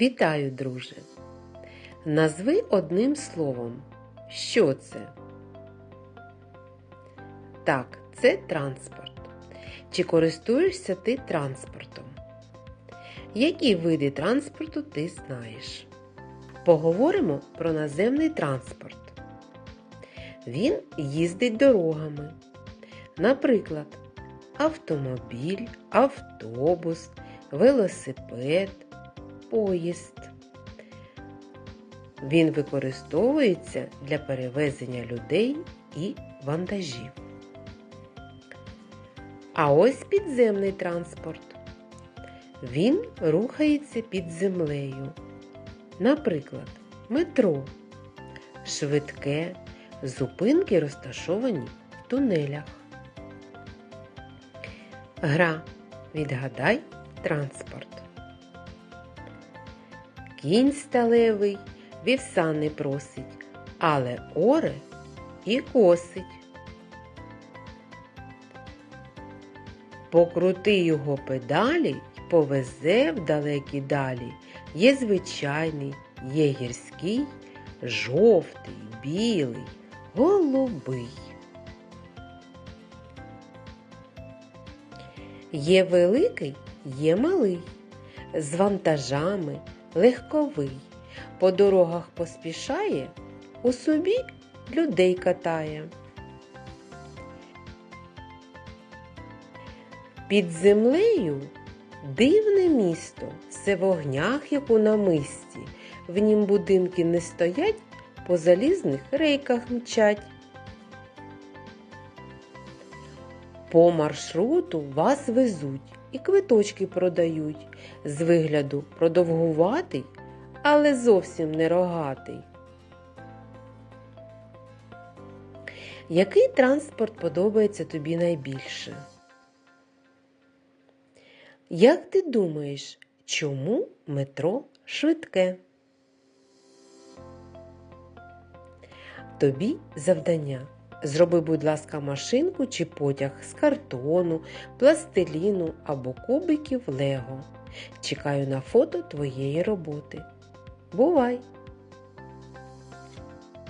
Вітаю, друже! Назви одним словом. Що це? Так, це транспорт. Чи користуєшся ти транспортом? Які види транспорту ти знаєш? Поговоримо про наземний транспорт. Він їздить дорогами. Наприклад, автомобіль, автобус, велосипед, поїзд. Він використовується для перевезення людей і вантажів. А ось підземний транспорт. Він рухається під землею. Наприклад, метро, швидке, зупинки розташовані в тунелях. Гра Відгадай транспорт. Кінь сталевий вівса не просить, але оре і косить. Покрути його педалі й повезе в далекі далі. Є звичайний, є гірський, жовтий, білий, голубий. Є великий, є малий, з вантажами легковий. По дорогах поспішає, у собі людей катає. Під землею дивне місто, все в огнях, як у намисті. В нім будинки не стоять, по залізних рейках мчать. По маршруту вас везуть і квиточки продають. З вигляду продовгуватий, але зовсім не рогатий. Який транспорт подобається тобі найбільше? Як ти думаєш, чому метро швидке? Тобі завдання. Зроби, будь ласка, машинку чи потяг з картону, пластиліну або кубиків Лего. Чекаю на фото твоєї роботи. Бувай!